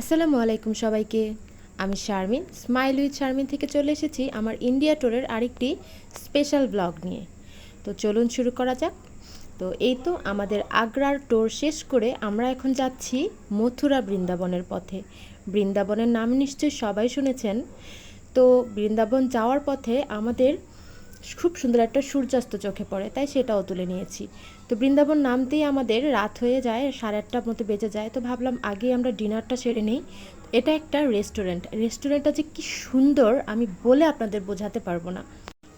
আসসালামু আলাইকুম সবাইকে। আমি শারমিন, স্মাইল উইথ শারমিন থেকে চলে এসেছি আমার ইন্ডিয়া ট্যুরের আরেকটি স্পেশাল ব্লগ নিয়ে। তো চলুন শুরু করা যাক। তো এই তো আমাদের আগ্রার ট্যুর শেষ করে আমরা এখন যাচ্ছি মথুরা বৃন্দাবনের পথে। বৃন্দাবনের নাম নিশ্চয়ই সবাই শুনেছেন। তো বৃন্দাবন যাওয়ার পথে আমাদের খুব সুন্দর একটা সূর্যাস্ত চোখে পড়ে, তাই সেটাও তুলে নিয়েছি। তো বৃন্দাবন নামতেই আমাদের রাত হয়ে যায়, সাড়ে আটটার মতো বেজে যায়। তো ভাবলাম আগে আমরা ডিনারটা সেরে নিই। এটা একটা রেস্টুরেন্ট। রেস্টুরেন্টটা যে কি সুন্দর, আমি বলে আপনাদের বোঝাতে পারব না।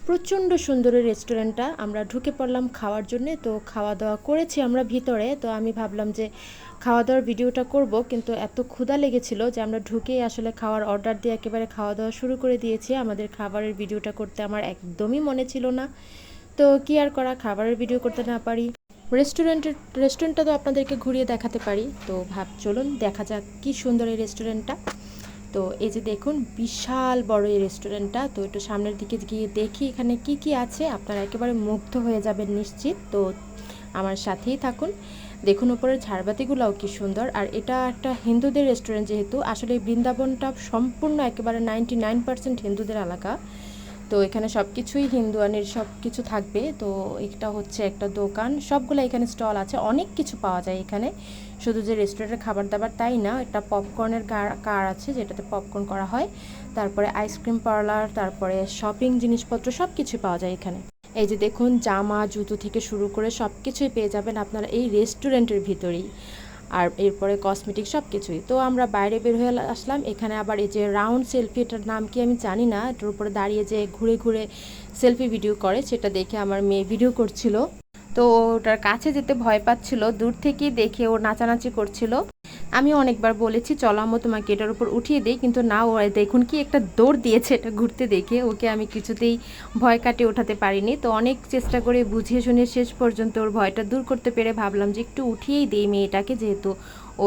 প্রচণ্ড সুন্দর এই রেস্টুরেন্টটা আমরা ঢুকে পড়লাম খাওয়ার জন্যে। তো খাওয়া দাওয়া করেছি আমরা ভিতরে। তো আমি ভাবলাম যে খাওয়া দাওয়ার ভিডিওটা করব কিন্তু এত ক্ষুধা লেগেছিল যে আমরা ঢুকেই আসলে খাওয়ার অর্ডার দিয়ে একেবারে খাওয়া দাওয়া শুরু করে দিয়েছি। আমাদের খাবারের ভিডিওটা করতে আমার একদমই মনে ছিল না। তো কি আর করা, খাবারের ভিডিও করতে না পারি। রেস্টুরেন্টের, রেস্টুরেন্টটা তো আপনাদেরকে ঘুরিয়ে দেখাতে পারি। তো ভাব, চলুন দেখা যাক কি সুন্দর এই রেস্টুরেন্টটা। তো এই যে দেখুন, বিশাল বড় এই রেস্টুরেন্টটা তো একটু সামনের দিকে গিয়ে দেখি এখানে কি কি আছে। আপনারা একেবারে মুগ্ধ হয়ে যাবেন নিশ্চিত। তো আমার সাথেই থাকুন। দেখুন ওপরের ঝাড়বাতিগুলোও কি সুন্দর। আর এটা একটা হিন্দুদের রেস্টুরেন্ট যেহেতু, আসলে বৃন্দাবনটা সম্পূর্ণ একেবারে নাইনটি নাইন পার্সেন্ট হিন্দুদের এলাকা। তো এখানে সব কিছুই হিন্দুয়ানির সব কিছু থাকবে। তো এটা হচ্ছে একটা দোকান, সবগুলো এখানে স্টল আছে, অনেক কিছু পাওয়া যায় এখানে। শুধু যে রেস্টুরেন্টের খাবার দাবার তাই না, একটা পপকর্নের কার আছে যেটাতে পপকর্ন করা হয়। তারপরে আইসক্রিম পার্লার, তারপরে শপিং জিনিসপত্র সব কিছু পাওয়া যায় এখানে। এই যে দেখুন, জামা, জুতো থেকে শুরু করে সব কিছুই পেয়ে যাবেন আপনারা এই রেস্টুরেন্টের ভিতরেই। আর এরপরে কসমেটিক সব কিছুই তো আমরা বাইরে বের হয়ে আসলাম, এখানে আবার এই যে রাউন্ড সেলফি এটার নাম কি আমি জানি না, এটার উপরে দাঁড়িয়ে যে ঘুরে ঘুরে সেলফি ভিডিও করে, সেটা দেখে আমার মেয়ে ভিডিও করছিল। তো ওটার কাছে যেতে ভয় পাচ্ছিল, দূর থেকেই দেখে ও নাচানাচি করছিল। আমি অনেকবার বলেছি, চলো আমি তোমাকে এটার উপর উঠিয়ে দিই, কিন্তু না, ও দেখুন কি একটা দৌড় দিয়েছে এটা ঘুরতে দেখে। ওকে আমি কিছুতেই ভয় কাটিয়ে ওঠাতে পারিনি। তো অনেক চেষ্টা করে বুঝিয়ে শুনিয়ে শেষ পর্যন্ত ওর ভয়টা দূর করতে পেরে ভাবলাম যে একটু উঠিয়েই দিই মেয়েটাকে, যেহেতু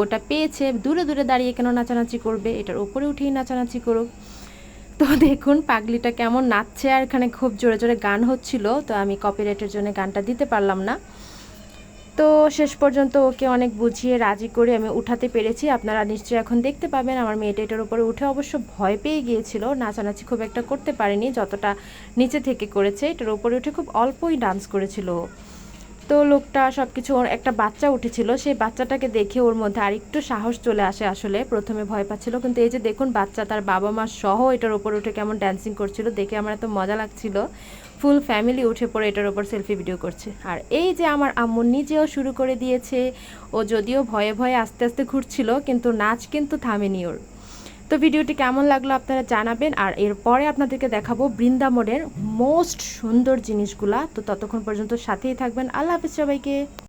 ওটা পেয়েছে। দূরে দূরে দাঁড়িয়ে কেন নাচানাচি করবে? এটার উপরে উঠিয়েই নাচানাচি করুক। তো দেখুন, পাগলিটা কেমন নাচছে, আর এখানে খুব জোরে জোরে গান হচ্ছিল, তো আমি কপিরাইটের জন্য গানটা দিতে পারলাম না। তো শেষ পর্যন্ত ওকে অনেক বুঝিয়ে রাজি করে আমি উঠাতে পেরেছি। আপনারা নিশ্চয়ই এখন দেখতে পাবেন, আমার মেয়েটা এটার উপরে উঠে অবশ্য ভয় পেয়ে গিয়েছিল। নাচানাচি খুব একটা করতে পারেনি, যতটা নিচে থেকে করেছে, এটার উপরে উঠে খুব অল্পই ডান্স করেছিল তো লোকটা সব কিছু ওর একটা বাচ্চা উঠেছিল, সেই বাচ্চাটাকে দেখে ওর মধ্যে আরেকটু সাহস চলে আসে আসলে, প্রথমে ভয় পাচ্ছিল। কিন্তু এই যে দেখুন, বাচ্চা তার বাবা মা সহ এটার উপর উঠে কেমন ড্যান্সিং করছিল, দেখে আমার এত মজা লাগছিল। ফুল ফ্যামিলি উঠে পড়ে এটার ওপর সেলফি ভিডিও করছে। আর এই যে আমার আম্মু নিজেও শুরু করে দিয়েছে, ও যদিও ভয়ে ভয়ে আস্তে আস্তে ঘুরছিল, কিন্তু নাচ কিন্তু থামেনি ওর। তো ভিডিওটি কেমন লাগল আপনারা জানাবেন, আর এরপরে আপনাদেরকে দেখাবো বৃন্দাবনের মোস্ট সুন্দর জিনিসগুলা। তো ততক্ষণ পর্যন্ত সাথেই থাকবেন। আল্লাহ হাফিজ সবাইকে।